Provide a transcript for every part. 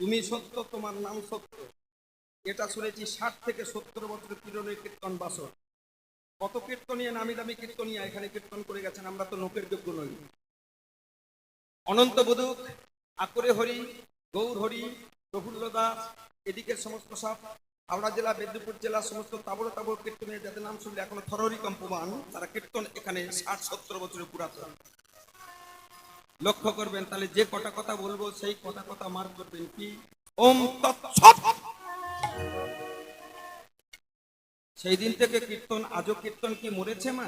তুমি সত্য, তোমার নাম সত্য। এটা শুনেছি ষাট থেকে সত্তর বছর পুরনের কীর্তন বাসর। কত কীর্তনিয়া নামি দামি কীর্তনিয়া এখানে কীর্তন করে গেছেন, আমরা তো লোকের যোগ্য নই। অনন্ত বধুক, আকরে হরি, গৌর হরি, প্রফুল্ল দাস এদিকের সমস্ত সব, হাওড়া জেলা, মেদিনীপুর জেলার সমস্ত তাবড় তাবড় কীর্তনের যাদের নাম শুনলে এখনও থরহরি কম্পমান, তারা কীর্তন এখানে ষাট, সত্তর বছরের পুরাতন। লক্ষ্য করবেন, তাহলে যে কটা কথা বলব, সেই কটা কথা মার্ক করবেন কি? ওম সেই দিন থেকে কীর্তন, আজও কীর্তন কি মরেছে মা?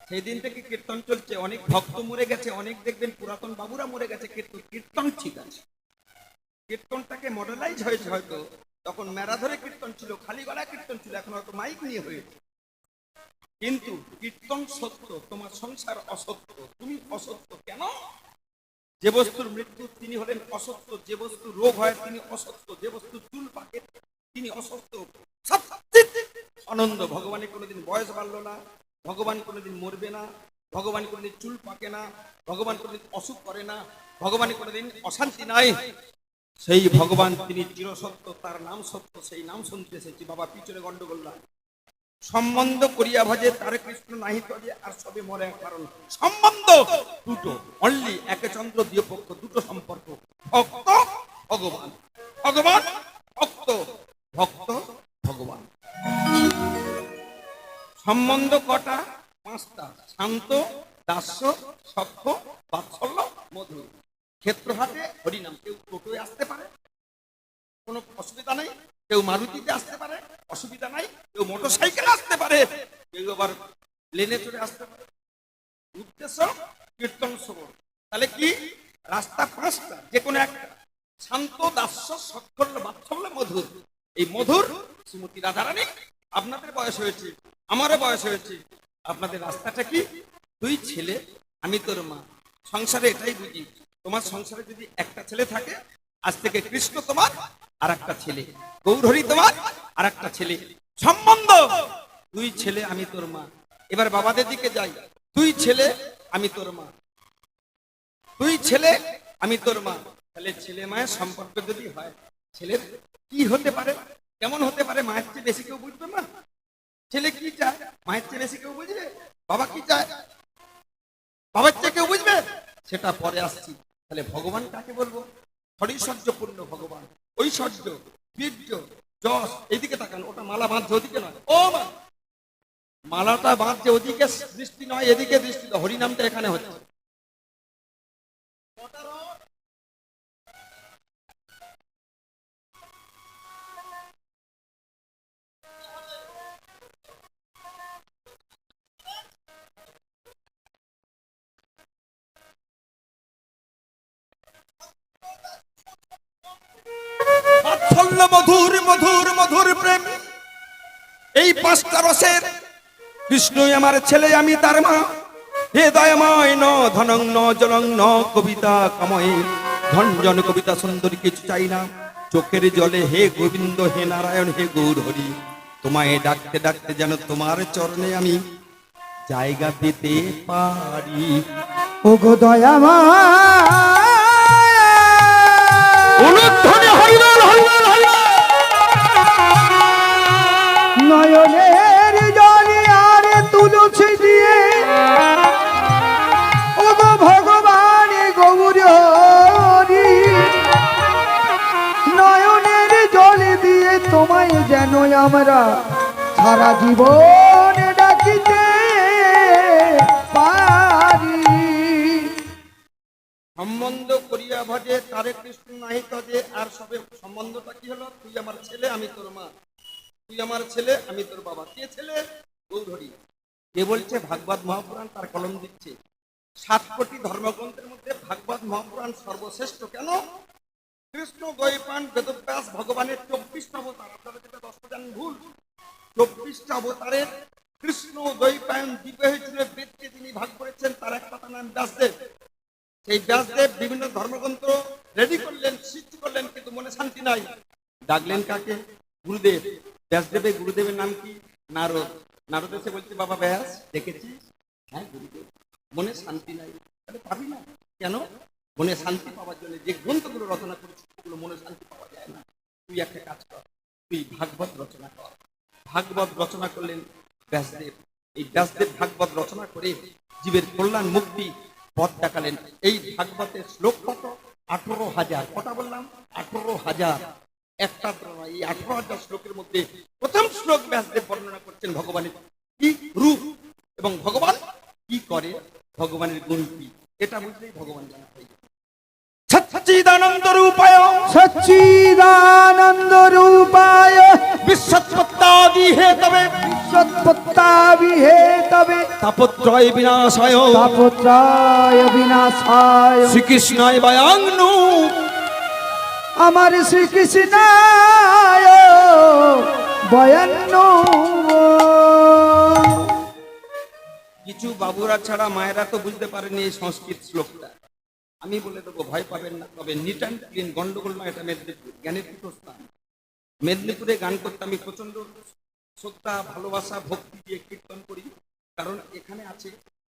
সেই দিন থেকে কীর্তন চলছে, অনেক ভক্ত মরে গেছে, অনেক দেখবেন পুরাতন বাবুরা মরে গেছে কীর্তন কীর্তন ঠিক আছে। কীর্তনটাকে মডেলাইজ হয়েছে হয়তো, তখন মেরা ধরে কীর্তন ছিল, খালি গলা কীর্তন ছিল, এখন হয়তো মাইক নিয়ে হয়েছে কিন্তু কীর্তন সত্য, তোমার সংসার অসত্য। তুমি অসত্য কেন? যে বস্তুর মৃত্যু তিনি হলেন অসত্য, যে বস্তু রোগ হয় তিনি অসত্য, যে বস্তু চুল পাকে তিনি অসত্য। আনন্দ ভগবানের কোনোদিন বয়স বাড়লো না, ভগবান কোনোদিন মরবে না, ভগবান কোনোদিন চুল পাকে না, ভগবান কোনোদিন অসুখ করে না ভগবানের কোনোদিন অশান্তি নাই। সেই ভগবান তিনি চিরসত্য, তার নাম সত্য, সেই নাম শুনতে এসেছি। বাবা, পিছনে গন্ডগোল না। সম্বন্ধ করিয়া ভজে, তার কৃষ্ণ নাহি তজে আর সবে মরে কারণ। সম্বন্ধ দুটো অনলি একে চন্দ্র দিয়ে পক্ষ, দুটো সম্পর্ক। ভক্ত, ভগবান। ভগবান, ভক্ত ভক্ত, ভগবান। সম্বন্ধ কটা? পাঁচটা। শান্ত, দাস্য সক্ষ বাৎসল্য মধুর ক্ষেত্রহাটে হরিনাম কেউ টোটোয় আসতে পারে? কোনো অসুবিধা নেই? কেউ মারুতিতে আসতে পারে, অসুবিধা নাই। কেউ মোটর সাইকেলে আসতে পারে, কেউ আবার প্লেনে চড়ে আসতে পারে। উদ্দেশ্য কীর্তন শ্রবণ তাহলে কি? রাস্তা পাঁচটা যে কোনো একটা। শান্ত, দাস্য সক্ষল্য বাৎসল্য, মধুর। এই মধুর, শ্রীমতী রাধারানী, আপনাদের বয়স হয়েছে, আমারও বয়স হয়েছে। আপনাদের রাস্তাটা কি? দুই ছেলে, আমি তোর মা। সংসারে এটাই বুঝি। তোমার সংসারে যদি একটা ছেলে থাকে, আজ থেকে কৃষ্ণ তোমার আর একটা ছেলে। গৌরহরি তোমার? আর একটা ছেলে। সম্বন্ধ? দুই ছেলে, আমি তোর মা। এবার বাবাদের দিকে যাই। দুই ছেলে, আমি তোর মা। দুই ছেলে, আমি তোর মা। তাহলে ছেলে মায়ের সম্পর্ক যদি হয়, ছেলে কি হতে পারে? কেমন হতে পারে? মায়ের চেয়ে বেশি কেউ বুঝবে না? ছেলে কি চায়? মায়ের চেয়ে বেশি কেউ বুঝবে? বাবা কি চায়? বাবার চেয়ে কেউ বুঝবে? সেটা পরে আসছি। তাহলে ভগবান কাকে বলব? হরিশ্বর্যপূর্ণ ভগবান। ঐশ্বর্য, বীর্য, যশ, এদিকে তাকান, ওটা মালা বাঁধছে ওদিকে নয়। ও মালাটা বাঁধছে ওদিকে দৃষ্টি নয়, এদিকে দৃষ্টি। হরিনামটা এখানে হচ্ছে। বাৎসল্য মধুর মধুর মধুর প্রেম। এই পাঁচটা রসের কৃষ্ণই আমার ছেলে আমি তার মা। হে দয়াময় ন ধনং ন জলং ন কবিতা কাময়। ধনজন কবিতা সুন্দরী কিছু চাই না। চোখের জলে হে গোবিন্দ হে নারায়ণ হে গৌর হরি। তোমায় ডাকতে ডাকতে যেন তোমার চরণে আমি জায়গা পেতে পারি। ওগো দয়ামা অনুধ্বনি হরিবল হরিবল নয়নের জলে আর তুলসী দিয়ে। ওগো ভগবান, গৌরী নয়নের জলে দিয়ে তোমায় যেন আমরা সারা জীবন ডাকিতে পারি। সম্বন্ধ করিয়া ভজে তারে কৃষ্ণ নাহি তজে আর সবে সম্বন্ধটা কি হলো? তুই আমার ছেলে, আমি তোর মা। তুই আমার ছেলে, আমি তোর বাবা। কে ছেলে? গৌধরী কে বলছে? ভাগবত মহাপুরাণ তার কলম দিচ্ছে। সাত কোটি ধর্মগ্রন্থের মধ্যে ভাগবত মহাপুরাণ সর্বশ্রেষ্ঠ কেন? কৃষ্ণ দৈপান বেদব্যাস, ভগবানের চব্বিশটা অবতার। আপনারা যেটা দশটা জানেন ভুল। চব্বিশটা অবতারের কৃষ্ণ দৈপায়ন দ্বীপে হয়েছিল বেদকে যিনি ভাগ করেছেন, তার একটা তার নাম ব্যাসদেব। সেই ব্যাসদেব বিভিন্ন ধর্মগ্রন্থ রেডি করলেন সৃষ্টি করলেন, কিন্তু মনে শান্তি নাই। ডাকলেন কাকে? গুরুদেব। ব্যাসদেবের গুরুদেবের নাম কি? নারদ। নারদ এসে বলছে, বাবা, ব্যাস দেখেছিস হ্যাঁ গুরুদেব, মনে শান্তি নাই। তাহলে পাবি না। কেন? মনে শান্তি পাওয়ার জন্য যে গ্রন্থগুলো রচনা করেছিস সেগুলো মনে শান্তি পাওয়া যায় না। তুই একটা কাজ কর, তুই ভাগবত রচনা কর। ভাগবত রচনা করলেন ব্যাসদেব। এই ব্যাসদেব ভাগবত রচনা করে জীবের কল্যাণ মুক্তি পথ দেখালেন। এই ভাগবতের শ্লোক কত? আঠারো হাজার। কটা বললাম? আঠারো হাজার। একটা এই আঠারো হাজার শ্লোকের মধ্যে প্রথম শ্লোক ব্যাসদেব বর্ণনা করছেন ভগবানের কি রূপ এবং ভগবান কি করে? ভগবানের গুণ কি? এটা বুঝলেই ভগবান জানা হয়ে। সচ্চিদানন্দ রূপায় সচ্চিদানন্দ রূপায় বিশ্বত্পত্তাদি হে তবে। সৎপত্তাবিহে তবে তাপত্রয় বিনাশায়। তাপত্রায় বিনাশায় শ্রীকৃষ্ণায় বায়াংনু আমার শ্রীকৃষ্ণ বয়ান্ন। কিছু বাবুরা ছাড়া মায়েরা তো বুঝতে পারেনি এই সংস্কৃত শ্লোকটা। আমি বলে দেবো, ভয় পাবেন না। তবে নিট অ্যান্ড ক্লিন গন্ডগোল না এটা মেদিনীপুর, জ্ঞানের পীঠস্থান। মেদিনীপুরে গান করতে আমি প্রচণ্ড শ্রদ্ধা, ভালোবাসা, ভক্তি দিয়ে কীর্তন করি, কারণ এখানে আছে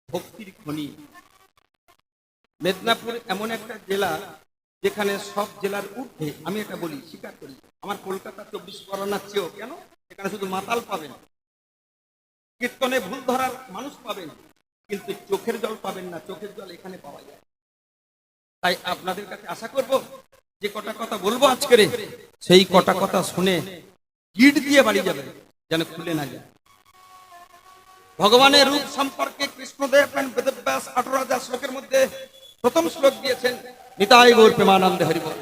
ভক্তির খনি। মেদিনীপুর এমন একটা জেলা যেখানে সব জেলার ঊর্ধ্বে, আমি এটা বলি, স্বীকার করি, আমার কলকাতা চব্বিশ পরগনার চেয়েও কেন? এখানে শুধু মাতাল পাবেন কীর্তনে ভুল ধরার মানুষ পাবেন কিন্তু চোখের জল পাবেন না, চোখের জল এখানে পাওয়া যায়। তাই আপনাদের কাছে আশা করব যে কটা কথা বলব আজকের সেই কটা কথা শুনে গিট দিয়ে বাড়ি যাবে যেন খুলে না যায়। ভগবানের রূপ সম্পর্কে কৃষ্ণদেব আঠারো হাজার শ্লোকের মধ্যে প্রথম শ্লোক নিতাই গৌর প্রেমানন্দে হরিবল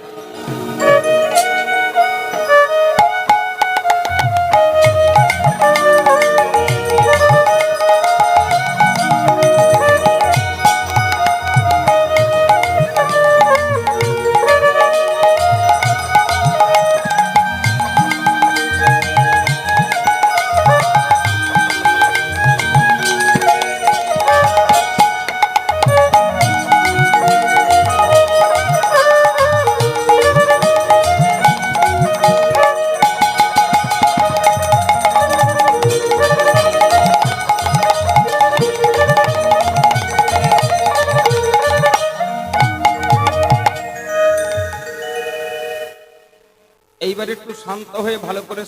শান্ত হয়ে ভালো করে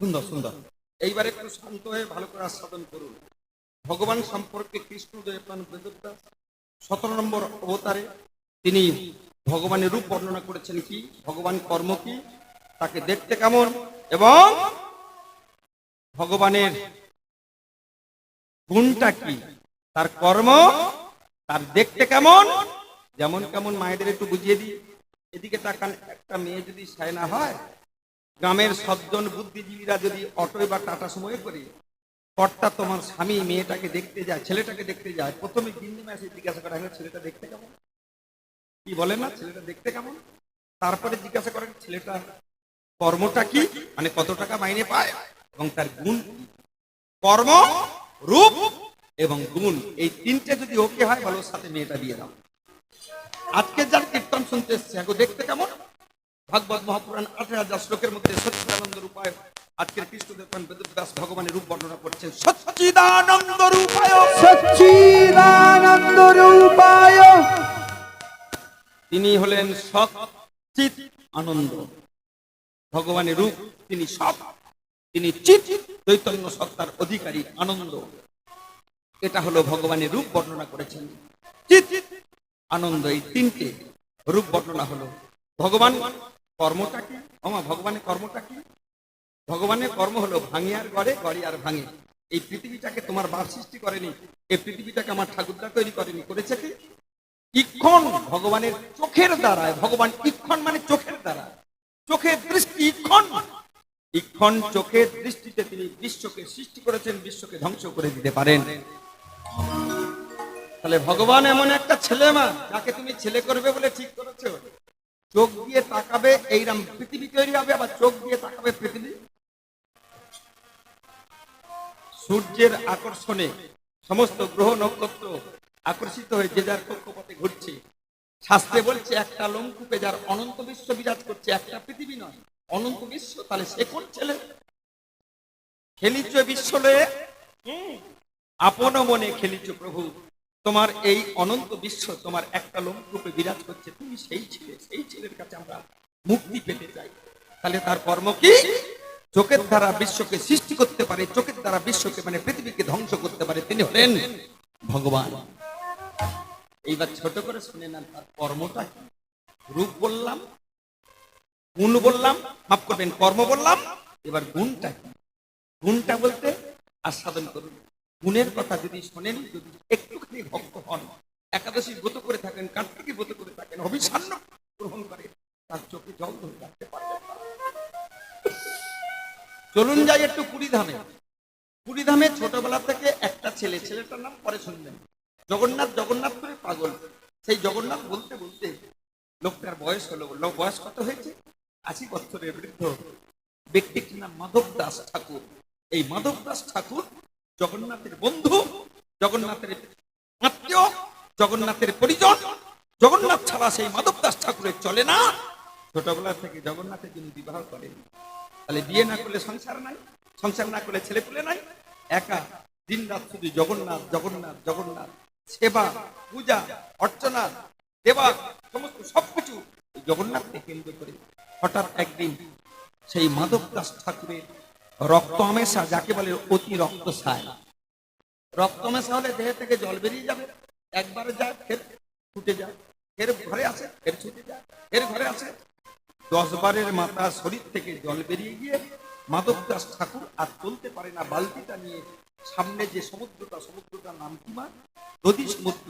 সুন্দর সুন্দর। এইবার একটু শান্ত হয়ে ভালো করে আস্বাদন করুন। ভগবান সম্পর্কে কৃষ্ণদেব বেদব্যাস সতেরো নম্বর অবতারে তিনি ভগবানের রূপ বর্ণনা করেছেন কি? ভগবান কর্ম কি? তাকে দেখতে কেমন? এবং ভগবানের গুণটা কি? তার কর্ম, তার দেখতে কেমন? যেমন কেমন মায়েদের একটু বুঝিয়ে দিই। এদিকে তাকান, একটা মেয়ে যদি সায়না হয় গ্রামের সজ্জন বুদ্ধিজীবীরা যদি অটোয় বা টাটা সময় করে, কর্তা তোমার স্বামী, মেয়েটাকে দেখতে যায়, ছেলেটাকে দেখতে যায়, প্রথমে গিন্নি মাসে জিজ্ঞাসা করা হয় ছেলেটা দেখতে কেমন? কি বলে না? ছেলেটা দেখতে কেমন? তারপরে জিজ্ঞাসা করেন, ছেলেটা কর্মটা কি? মানে কত টাকা মাইনে পায়? এবং তার গুণ কর্ম, রূপ এবং গুণ। এই তিনটে যদি ওকে হয় ভালো সাথে মেয়েটা দিয়ে দাও। আজকে যার কীর্তন শুনতে এসছে এখন দেখতে কেমন? ভাগবত মহাপুরাণ আঠারো হাজার শ্লোকের মধ্যে সচ্চিদানন্দ রূপায় আজকের কৃষ্ণদেব বেদব্যাস ভগবানের রূপ বর্ণনা করছেন। সচ্চিদানন্দ রূপায়। সচ্চিদানন্দ রূপায়। তিনি হলেন সৎ চিত আনন্দ। ভগবানের রূপ তিনি সৎ। তিনি চিত চৈতন্য সত্তার অধিকারী আনন্দ। এটা হলো ভগবানের রূপ বর্ণনা করেছেন। চিত আনন্দ এই তিনটে রূপ বর্ণনা হলো। ভগবান কর্মটা কি? আমা ভগবানের কর্মটা কি? ভগবানের কর্ম হলো ভাঙিয়ার গড়ে গড়ে আর ভাঙে। এই পৃথিবীটাকে তোমার বাপ সৃষ্টি করেনি এই পৃথিবীটাকে আমার ঠাকুরদা তৈরি করেনি, করেছে কি? ইক্ষণ ভগবানের চোখের দ্বারায়, ভগবান ইক্ষণ মানে চোখের দ্বারা। চোখের দৃষ্টি ইক্ষণ। ইক্ষণ চোখের দৃষ্টিতে তিনি বিশ্বকে সৃষ্টি করেছেন, বিশ্বকে ধ্বংস করে দিতে পারেন। তাহলে ভগবান এমন একটা ছেলে মা যাকে তুমি ছেলে করবে বলে ঠিক করেছ? চোখ দিয়ে তাকাবে এইরকম পৃথিবী তৈরি হবে, আবার চোখ দিয়ে তাকাবে পৃথিবী। সূর্যের আকর্ষণে সমস্ত গ্রহ নক্ষত্র আকর্ষিত হয়ে যে যার কক্ষপথে ঘুরছে। শাস্ত্রে বলছে, একটা লঙ্কুপে যার অনন্ত বিশ্ব বিরাজ করছে, একটা পৃথিবী নয়, অনন্ত বিশ্ব, তাহলে সে কোন ছেলে? খেলিছ বিশ্ব লয়ে? আপন মনে খেলিছ প্রভু। তোমার এই অনন্ত বিশ্ব তোমার একটা লোমরূপে বিরাজ করছে, তুমি সেই ছেলে, সেই ছেলের কাছে আমরা মুক্তি পেতে চাই। তাহলে তার কর্ম কি? চোখের দ্বারা বিশ্বকে সৃষ্টি করতে পারে, চোখের দ্বারা বিশ্বকে মানে পৃথিবীকে ধ্বংস করতে পারে। তিনি হলেন ভগবান। এইবার ছোট করে শুনে নেন, তার কর্মটা রূপ বললাম, গুণ বললাম, মাফ করবেন, কর্ম বললাম, এবার গুণটা গুণটা বলতে আস্বাদন করুন। গুণের কথা যদি শোনেন, যদি একটুখানি ভক্ত হন, একাদশী ব্রত করে থাকেন, কার্তিকী ব্রত করে থাকেন অভিসান্ন গ্রহণ করে তার চোখে জল ধরে রাখতে পারবেন চলুন যাই একটু পুরী ধামে পুরী ধামে ছোটবেলা থেকে একটা ছেলে, ছেলেটার নাম পরে শুনবেন। জগন্নাথ জগন্নাথ করে পাগল। সেই জগন্নাথ বলতে বলতে লোকটার বয়স হলো, লোক বয়স কত হয়েছে? আশি বছরের বৃদ্ধ ব্যক্তিটির নাম? মাধব দাস ঠাকুর। এই মাধব দাস ঠাকুর জগন্নাথের বন্ধু, জগন্নাথের আত্মীয় জগন্নাথের পরিজন, জগন্নাথ ছাড়া সেই মাধব দাস ঠাকুরের চলে না। ছোটবেলা থেকে জগন্নাথের যিনি বিবাহ করেন, তাহলে বিয়ে না করলে সংসার নাই, সংসার না করলে ছেলে পুলে নাই। একা দিন রাত শুধু জগন্নাথ জগন্নাথ জগন্নাথ, সেবা, পূজা, অর্চনা দেবা সমস্ত সবকিছু জগন্নাথকে কেন্দ্র করে হঠাৎ একদিন সেই মাধব দাস ঠাকুরের রক্ত আমেশা, যাকে বলে অতি রক্ত সায় রক্ত আমেশা হলে দেহ থেকে জল বেরিয়ে যাবে। একবারে যায় ফের ছুটে যায় ফের ঘরে আসে, ফের ছুটে যায় ফের ঘরে আসে। দশ বারের মাথা শরীর থেকে জল বেরিয়ে গিয়ে মাধব দাস ঠাকুর আর চলতে পারে না বালতিটা নিয়ে। সামনে যে সমুদ্রটা, সমুদ্রটার নাম কি মা? নদী সমুদ্র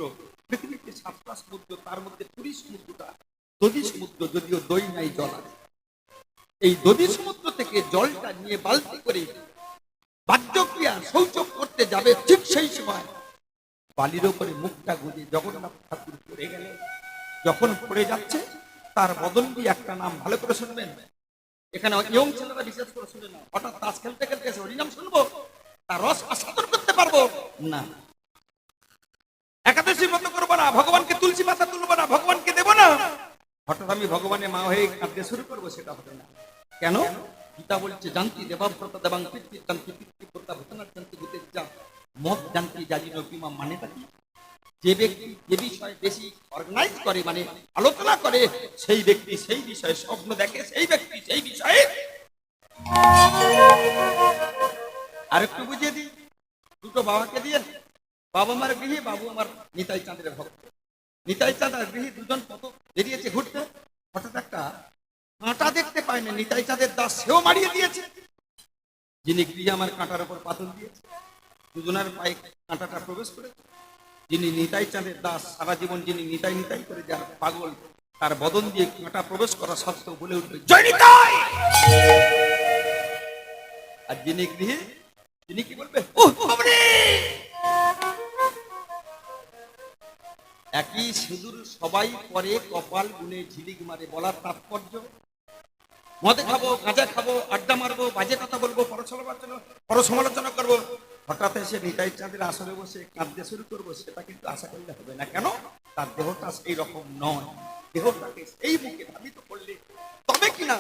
পৃথিবীতে সাতটা সমুদ্র, তার মধ্যে পুরী সমুদ্রটা। নদী সমুদ্র যদিও দই নাই, জল আছে। এই নদী সমুদ্র থেকে জলটা নিয়ে বালতি করে বাহ্যক্রিয়া শৌচ করতে যাবে ঠিক সেই সময়। বালির ওপরে মুখটা গুজে জগন্নাথ ঠাকুর পড়ে গেলেন যখন পড়ে যাচ্ছে তার বদল দিয়ে একটা নাম ভালো করে শুনবেন। এখানে ইয়ং ছেলেরা বিশেষ করে শুনে না হঠাৎ তাস খেলতে খেলতে এসে হরিনাম শুনব? তার রস আস্বাদন করতে পারব? না। একাদশী মত করব না ভগবানকে তুলসী মাথা তুলবো না ভগবানকে দেবো না। হঠাৎ আমি ভগবানের মা হয়ে কাঁদতে শুরু করব সেটা হবে না। কেন? গীতা বলছে জানতি দেবাব্রত দেবাং পিতৃ জানতি পিতৃপ্রতা ভূতনাথ জানতি ভূতের যা মত জানতে জানি নপিমা মানে যে ব্যক্তি যে বিষয়ে বেশি অর্গানাইজ করে মানে আলোচনা করে, সেই ব্যক্তি সেই বিষয়ে স্বপ্ন দেখে, সেই ব্যক্তি সেই বিষয়ে আরেকটু বুঝিয়ে দিই। দুটো বাবাকে দিয়ে, বাবা আমার গৃহে, বাবু আমার নিতাই চাঁদের ভক্ত। নিতাই চাঁদ আর গৃহে দুজন কত বেরিয়েছে ঘুরতে? হঠাৎ একটা কাঁটা দেখতে পায় না, নিতাই চাঁদের দাস সেও মারিয়ে দিয়েছে। যিনি গৃহে আমার কাঁটার উপর পাথর দিয়েছে। দুজনের পায়ে কাঁটাটা প্রবেশ করেছে যিনি নিতাই চাঁদের দাস, সারা জীবন যিনি নিতাই নিতাই করে যার পাগল, তার বদন দিয়ে কাঁটা প্রবেশ করা সত্ত্বেও বলে উঠবে আর যিনি গৃহে, তিনি কি বলবে? একই সিঁদুর সবাই পরে কপাল গুনে ঝিলিক মারে বলার তাৎপর্য। মদে খাব, গাঁজা খাব, আড্ডা মারবো, বাজে কথা বলব, পরসমালোচনা পরসমালোচনা করব। হঠাৎ এসে নিতাই চাঁদের আসরে বসে কাঁদতে শুরু করব, সেটা কিন্তু আশা করলে হবে না। কেন? তার দেহটা সেই রকম নয়। দেহটাকে সেই মুখে ধাবিত করলে তবে কিনা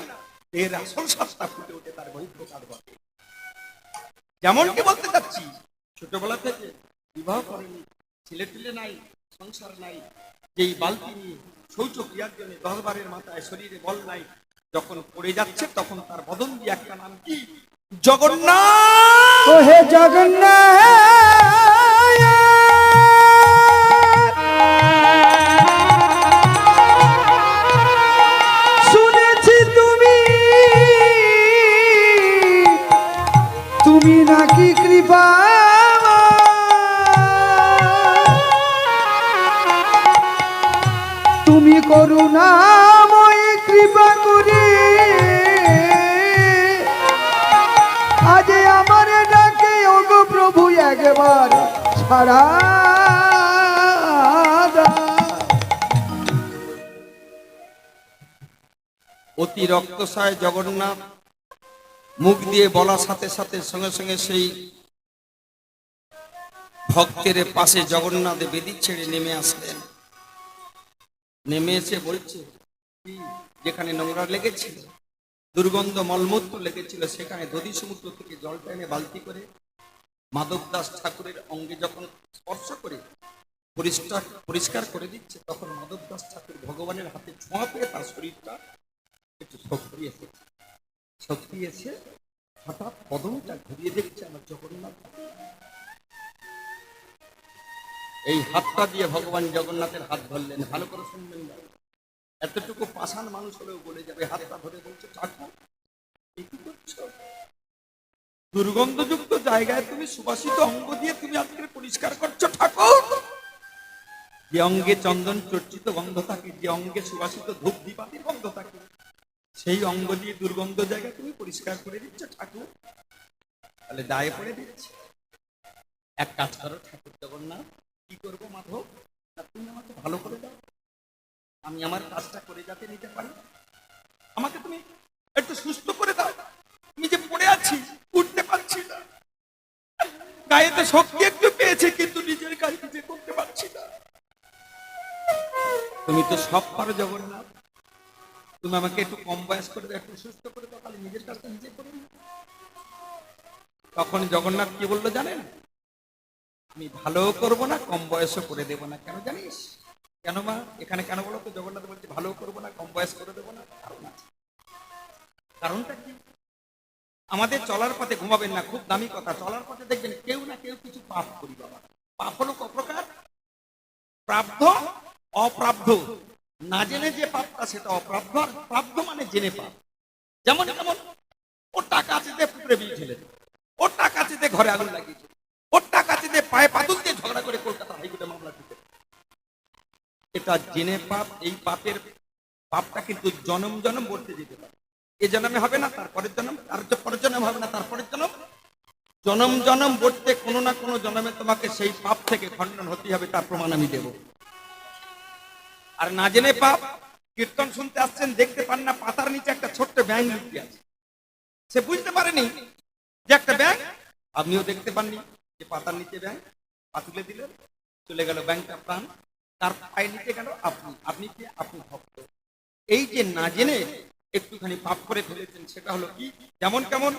এর আসল সত্তা ফুটে ওঠে, তার বহিঃপ্রকার ঘটে যেমন কি বলতে চাচ্ছি, ছোটবেলা থেকে বিবাহ করেনি, ছেলে টেলে নাই, সংসার নাই, যেই বালতি নিয়ে শৌচ ক্রিয়ার জন্য দশ বারের মাথায় শরীরে বল নাই, যখন পড়ে যাচ্ছে তখন তার বদন দিয়ে একটা নাম কি? জগন্নাথ! ও হে জগন্নাথ! শুনেছি তুমি তুমি নাকি কৃপা তুমি করুণাময় অতি রক্তসায় জগন্নাথ, মুখ দিয়ে বলার সাথে সাথে সঙ্গে সঙ্গে সেই ভক্তের পাশে জগন্নাথ বেদি ছেড়ে নেমে আসলেন। নেমে এসে বলছে যেখানে নোংরা লেগেছিল, দুর্গন্ধ মলমূত্র লেগেছিল, সেখানে দধি সমুদ্র থেকে জলটা এনে বালতি করে মাধব দাস ঠাকুরের অঙ্গে যখন স্পর্শ করে, পরিষ্কার পরিষ্কার করে দিচ্ছে, তখন মাধব দাস ঠাকুর ভগবানের হাতে ছোঁয়া পেয়ে তার শরীরটা একটু শক্তি এসে হঠাৎ কদমটা ঘুরিয়ে দেখছে আমার জগন্নাথ এই হাতটা দিয়ে ভগবান জগন্নাথের হাত ধরলেন, ভালো করে শুনবেন না। এতটুকু পাষাণ মানুষ হলেও বলে যাবে, হাতটা ধরে বলছে, ঠাকুর এ কি করছ? দুর্গন্ধযুক্ত জায়গায় তুমি সুবাসিত অঙ্গ দিয়ে তুমি আজকে পরিষ্কার করছ, ঠাকুর। যে অঙ্গে চন্দন চর্চিত গন্ধ থাকে, যে অঙ্গে সুবাসিত ধূপ দীপাতির গন্ধ থাকে, সেই অঙ্গ দিয়ে দুর্গন্ধ জায়গা তুমি পরিষ্কার করে দিচ্ছ, ঠাকুর। তাহলে দায়ে পড়ে দিচ্ছে। এক কাজ করো, ঠাকুর জগন্নাথ, কি করব মাধব? তুমি আমাকে ভালো করে দাও। আমি আমার কাজটা করে যাতে নিতে পারি। আমাকে তুমি একটু সুস্থ করে দাও। আমি যে পড়ে আছি, উঠতে পারছি না। গায়েতে শক্তি একটু পেয়েছে, কিন্তু নিজের কাজ নিজে করতে পারছি না। তুমি তো সব পারো, জগন্নাথ। তুমি আমাকে একটু কম বয়স করে দাও, একটু সুস্থ করে দাও, তাহলে নিজের কাজটা নিজে করে। তখন জগন্নাথ কি বলল জানেন? আমি ভালো করব না, কম বয়সও করে দেব না। কেন জানিস? কেন মা? এখানে কেন বলো তো? জগন্নাথ বলছে, ভালো করব না, কম বয়স করে দেবো না। কারণ কারণটা কি? আমাদের চলার পথে ঘুমাবেন না, খুব দামি কথা। চলার পথে দেখবেন কেউ না কেউ কিছু পাপ করি বাবা। পাপ হলো ক প্রকার? প্রাপ্ত অপ্রাপ্ত না জেনে যে পাপটা সেটা অপ্রাপ্ত আর প্রাপ্ত মানে জেনে পাপ। যেমন যেমন ওর টাকা যে পুকুরে বিয়ে ঠেলে ওর টাকা যে ঘরে আগুন লাগিয়েছে ওর টাকা যে পায়ে পাতুল দিয়ে ঝগড়া করে কলকাতা হাইকোর্টে মামলা দিতে এটা জেনে পাপ, এই পাপের পাপটা কিন্তু জনম জনম বলতে যেতে পারে। এ জন্মে হবে না, তারপরের জন্ম তার পরের জন্ম হবে না, তারপরের জন্ম। জনম জনম বলতে কোনো না কোনো জন্মে তোমাকে সেই পাপ থেকে খণ্ডন হতেই হবে, তার প্রমাণ আমি দেব। আর না জেনে পাপ, কীর্তন শুনতে আসছেন, দেখতে পান না, পাতার নিচে একটা ছোট্ট ব্যাং লুকিয়ে আছে। সে বুঝতে পারেনি যে একটা ব্যাং আপনিও দেখতে পাননি যে পাতার নিচে ব্যাং পা তুলে দিলেন চলে গেল ব্যাংকটা প্রাণ, তার পায়ে নিচে গেল আপনি আপনি কি আপনি ভক্ত? এই যে না জেনে একটুখানি পাপ করে ফেলেছেন, সেটা হলো কি? যেমন কেমন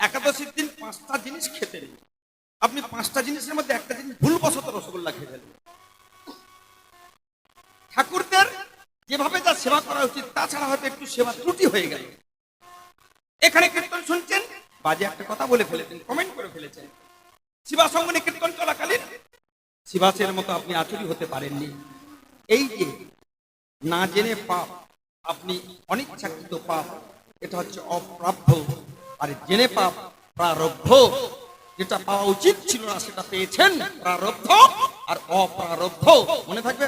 একাদশীর দিন পাঁচটা জিনিস খেতে নেই। আপনি পাঁচটা জিনিসের মধ্যে একটা জিনিস ভুলবশত রসগোল্লা খেয়ে ফেলেন ঠাকুরদের যেভাবে তার সেবা করা উচিত তাছাড়া হয়তো একটু সেবা ত্রুটি হয়ে গেল। এখানে কীর্তন শুনছেন? বাজে একটা কথা বলে ফেলেছেন কমেন্ট করে ফেলেছেন। শিবা সঙ্গনে কীর্তন চলাকালীন শিবাসের মতো আপনি আচুরি হতে পারেননি। এই যে না জেনে পাপ আপনি অনিচ্ছাকৃত পাপ, এটা হচ্ছে অপ্রাপ্য আর জেনে পাপ প্রারব্ধ। যেটা পাওয়া উচিত ছিল না, সেটা পেয়েছেন প্রারব্ধ আর অপ্রারব্ধ। মনে থাকবে?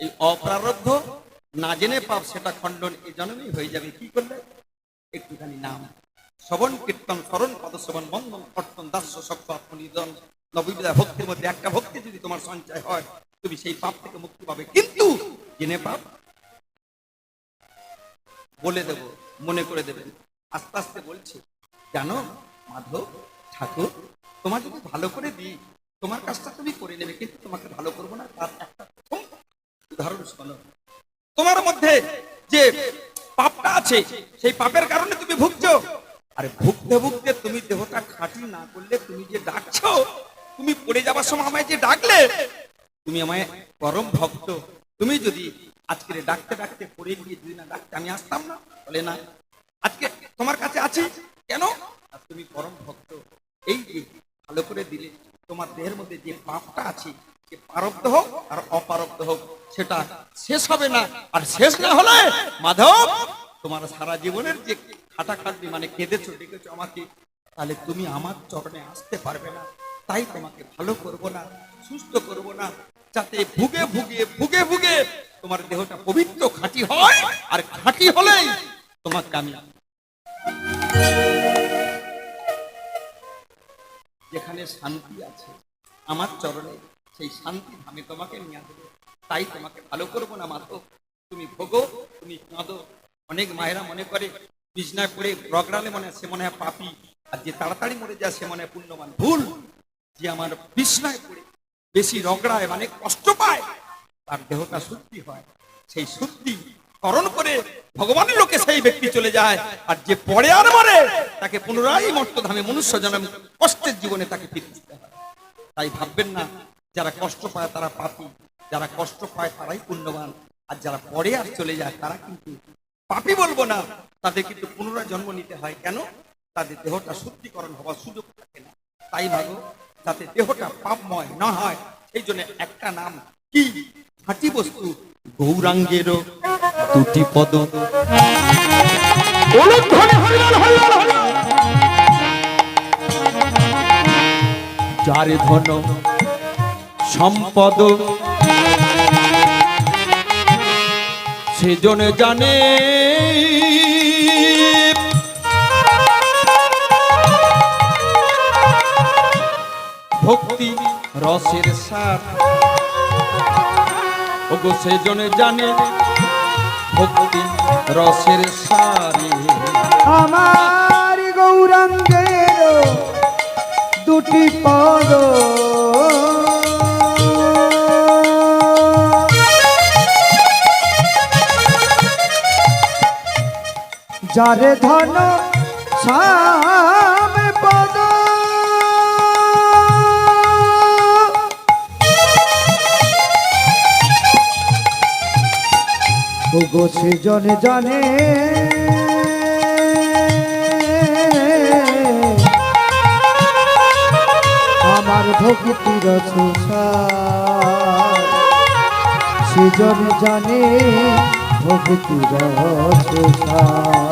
এই অপ্রারব্ধ না জেনে পাপ, সেটা খণ্ডন এই জন্মেই হয়ে যাবে, কি করলে? একটুখানি নাম। শ্রবণ, কীর্তন, স্মরণ, পদশ্রবণ বন্ধন কর্তন, দাস্য শক্ত আত্মনিধন নববিধা ভক্তির মধ্যে একটা ভক্তি যদি তোমার সঞ্চয় হয়, তুমি সেই পাপ থেকে মুক্তি পাবে। কিন্তু জেনে পাপ বলে দেব, মনে করে দেবেন। আস্তে আস্তে বলছি, জানো মাধব, ঠাকুর তোমার যদি ভালো করে দিই। তোমার কাজটা তুমি করে নেবে, কিন্তু তোমাকে ভালো করব না, তার একটা উদাহরণ শোনো। তোমার মধ্যে যে পাপটা আছে, সেই পাপের কারণে তুমি ভুগছো। আরে ভুগতে ভুগতে তুমি দেহটা খাঁটি না করলে তুমি যে ডাকছো, তুমি পড়ে যাবার সময় আমায় যে ডাকলে, তুমি আমায় পরম ভক্ত। তুমি যদি আজকে ডাকতে ডাকতে পড়ে গিয়ে যদি না ডাকতে আমি আসতাম না, বলে না। আজকে তোমার কাছে আছি? কেন? তুমি পরম ভক্ত। এই যে ভালো করে দিলে, তোমার দেহের মধ্যে যে পাপটা আছে, সে পারব্ধ হোক আর অপারব্ধ হোক, সেটা শেষ হবে না। আর শেষ না হলে, মাধব, তোমার সারা জীবনের যে খাটা খাটাখাটনি মানে কেঁদেছো, ডেকেছো আমাকে, তাহলে তুমি আমার চরণে আসতে পারবে না। তাই তোমাকে ভালো করব না, সুস্থ করব না। যাতে ভুগে ভুগে ভুগে ভুগে তোমার দেহটা পবিত্র খাঁটি হয়, আর খাঁটি হলেই তোমাকে আমি যেখানে শান্তি আছে, আমার চরণে সেই শান্তি আমি তোমাকে নিয়ে আসব। তাই তোমাকে ভালো করব না মাত্র তুমি ভোগো, তুমি কাঁদো অনেক মায়েরা মনে করে বিছনায় পড়ে রগড়ালে মনে সে মনে হয় পাপি, আর যে তাড়াতাড়ি মরে যায় সে মনে হয় পুণ্যবান। ভুল। যে আমার বিছনায় পড়ে বেশি রগড়ায় মানে কষ্ট পায়, তার দেহটা শুদ্ধি হয়। সেই শুদ্ধি করণ করে ভগবানের লোকে সেই ব্যক্তি চলে যায়, আর যে পড়ে আর মরে, তাকে পুনরায় মর্তধামে মনুষ্য জন্ম, কষ্টের জীবনে তাকে ফিরে দিতে হয়। তাই ভাববেন না, যারা কষ্ট পায় তারা পাপি, যারা কষ্ট পায় তারাই পুণ্যবান, আর যারা পরে আর চলে যায় তারা কিন্তু পাপি বলব না, তাদের কিন্তু পুনরায় জন্ম নিতে হয়। কেন? তাদের দেহটা শুদ্ধিকরণ হওয়ার সুযোগ থাকে না। তাই ভাগো যাতে দেহটা পাপময় না হয়। সেই জন্য একটা নাম কি? খাঁটি বস্তু গৌরাঙ্গেরও দুটি পদ। যার ধন সম্পদ সেজনে জানে ভক্তি রসের সার ওগো সেজনে জানে ভক্তি রসের সারে আমার গৌরাঙ্গের দুটি পদ। যারে ধন সাম সে জনে জানে। আমার ভক্তির সুসার। সে জনে ভক্তির সুসার।